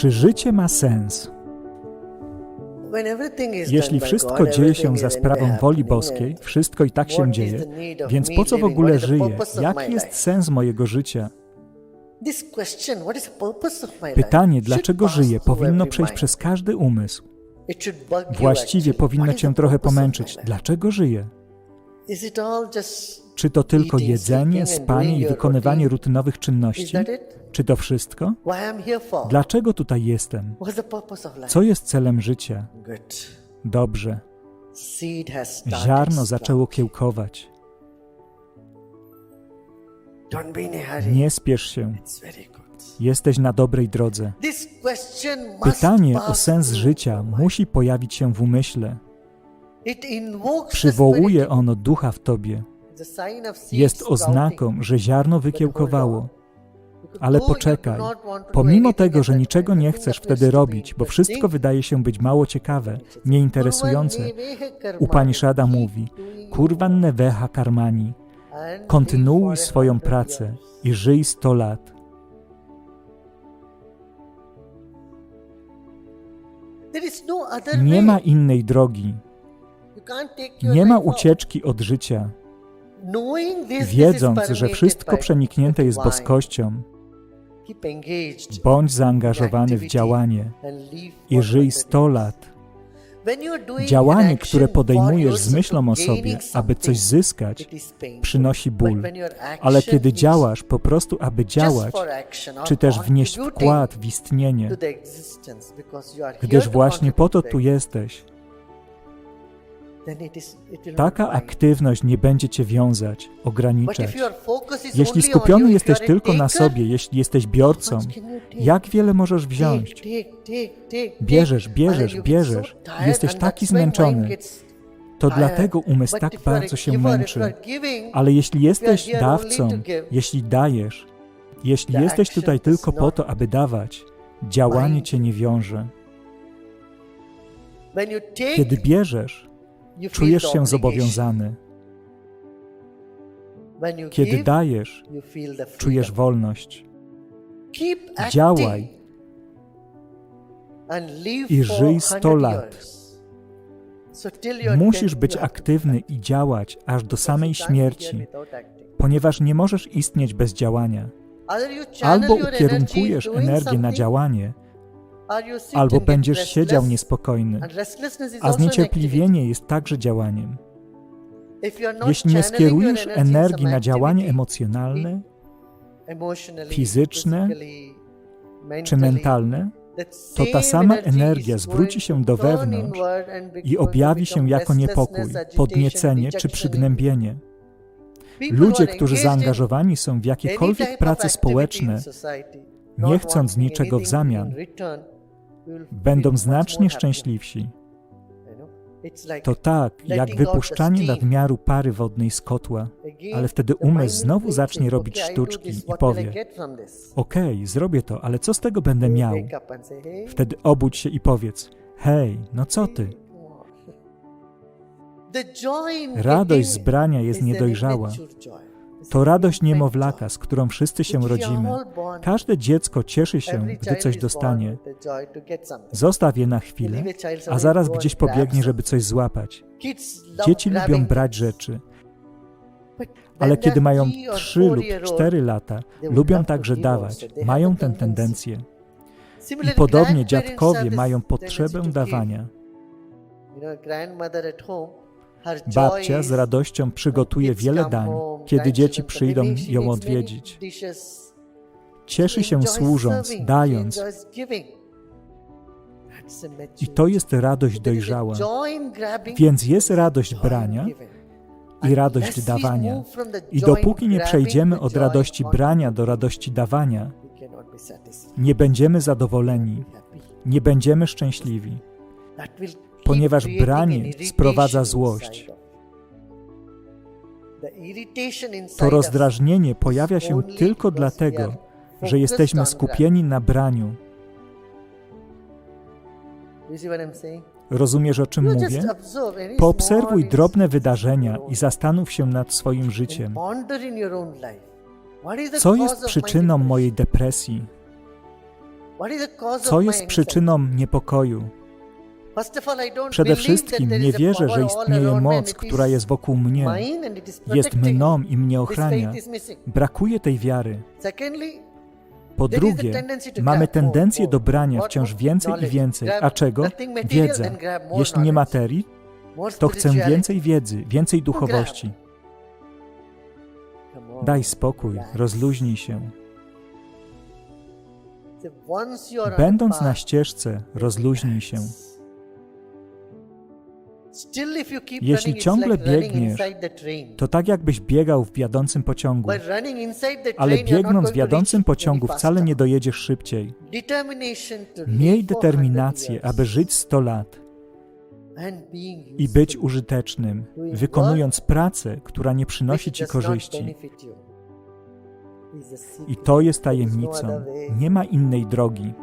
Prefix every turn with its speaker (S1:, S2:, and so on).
S1: Czy życie ma sens? Jeśli wszystko dzieje się za sprawą woli boskiej, wszystko i tak się dzieje, więc po co w ogóle żyję? Jaki jest sens mojego życia? Pytanie, dlaczego żyję, powinno przejść przez każdy umysł. Właściwie powinno cię trochę pomęczyć. Dlaczego żyję? Czy to tylko jedzenie, spanie i wykonywanie rutynowych czynności? Czy to wszystko? Dlaczego tutaj jestem? Co jest celem życia? Dobrze. Ziarno zaczęło kiełkować. Nie spiesz się. Jesteś na dobrej drodze. Pytanie o sens życia musi pojawić się w umyśle. Przywołuje ono ducha w tobie. Jest oznaką, że ziarno wykiełkowało. Ale poczekaj. Pomimo tego, że niczego nie chcesz wtedy robić, bo wszystko wydaje się być mało ciekawe, nieinteresujące, Upanishada mówi, kurwan weha karmani, kontynuuj swoją pracę i żyj 100 lat. Nie ma innej drogi, nie ma ucieczki od życia. Wiedząc, że wszystko przeniknięte jest boskością, bądź zaangażowany w działanie i żyj 100 lat. Działanie, które podejmujesz z myślą o sobie, aby coś zyskać, przynosi ból. Ale kiedy działasz po prostu, aby działać, czy też wnieść wkład w istnienie, gdyż właśnie po to tu jesteś, taka aktywność nie będzie cię wiązać, ograniczać. Jeśli skupiony jesteś tylko na sobie, jeśli jesteś biorcą, jak wiele możesz wziąć? Bierzesz, bierzesz, bierzesz. Jesteś taki zmęczony. To dlatego umysł tak bardzo się męczy. Ale jeśli jesteś dawcą, jeśli dajesz, jeśli jesteś tutaj tylko po to, aby dawać, działanie cię nie wiąże. Kiedy bierzesz, czujesz się zobowiązany. Kiedy dajesz, czujesz wolność. Działaj i żyj 100 lat. Musisz być aktywny i działać aż do samej śmierci, ponieważ nie możesz istnieć bez działania. Albo ukierunkujesz energię na działanie, albo będziesz siedział niespokojny, a zniecierpliwienie jest także działaniem. Jeśli nie skierujesz energii na działanie emocjonalne fizyczne czy mentalne, to ta sama energia zwróci się do wewnątrz i objawi się jako niepokój, podniecenie czy przygnębienie. Ludzie, którzy zaangażowani są w jakiekolwiek prace społeczne, nie chcąc niczego w zamian, będą znacznie szczęśliwsi. To tak, jak wypuszczanie nadmiaru pary wodnej z kotła, ale wtedy umysł znowu zacznie robić sztuczki i powie: Okej, zrobię to, ale co z tego będę miał? Wtedy obudź się i powiedz: Hej, no co ty? Radość z brania jest niedojrzała. To radość niemowlaka, z którą wszyscy się rodzimy. Każde dziecko cieszy się, gdy coś dostanie. Zostaw je na chwilę, a zaraz gdzieś pobiegnie, żeby coś złapać. Dzieci lubią brać rzeczy, ale kiedy mają 3 lub 4 lata, lubią także dawać, mają tę tendencję. I podobnie dziadkowie mają potrzebę dawania. Babcia z radością przygotuje wiele dań, kiedy dzieci przyjdą ją odwiedzić. Cieszy się służąc, dając. I to jest radość dojrzała. Więc jest radość brania i radość dawania. I dopóki nie przejdziemy od radości brania do radości dawania, nie będziemy zadowoleni, nie będziemy szczęśliwi, ponieważ branie sprowadza złość. To rozdrażnienie pojawia się tylko dlatego, że jesteśmy skupieni na braniu. Rozumiesz, o czym mówię? Poobserwuj drobne wydarzenia i zastanów się nad swoim życiem. Co jest przyczyną mojej depresji? Co jest przyczyną niepokoju? Przede wszystkim nie wierzę, że istnieje moc, która jest wokół mnie, jest mną i mnie ochrania. Brakuje tej wiary. Po drugie, mamy tendencję do brania wciąż więcej i więcej. A czego? Wiedzę. Jeśli nie materii, to chcę więcej wiedzy, więcej duchowości. Daj spokój, rozluźnij się. Będąc na ścieżce, rozluźnij się. Jeśli ciągle biegniesz. To tak jakbyś biegał w wiodącym pociągu. Ale biegnąc w
S2: reach
S1: pociągu wcale nie dojedziesz szybciej. Miej
S2: live for 100
S1: determinację, aby żyć 100 lat i być użytecznym, wykonując pracę, która nie przynosi ci korzyści. I to jest
S2: no
S1: tajemnicą. Nie ma innej drogi.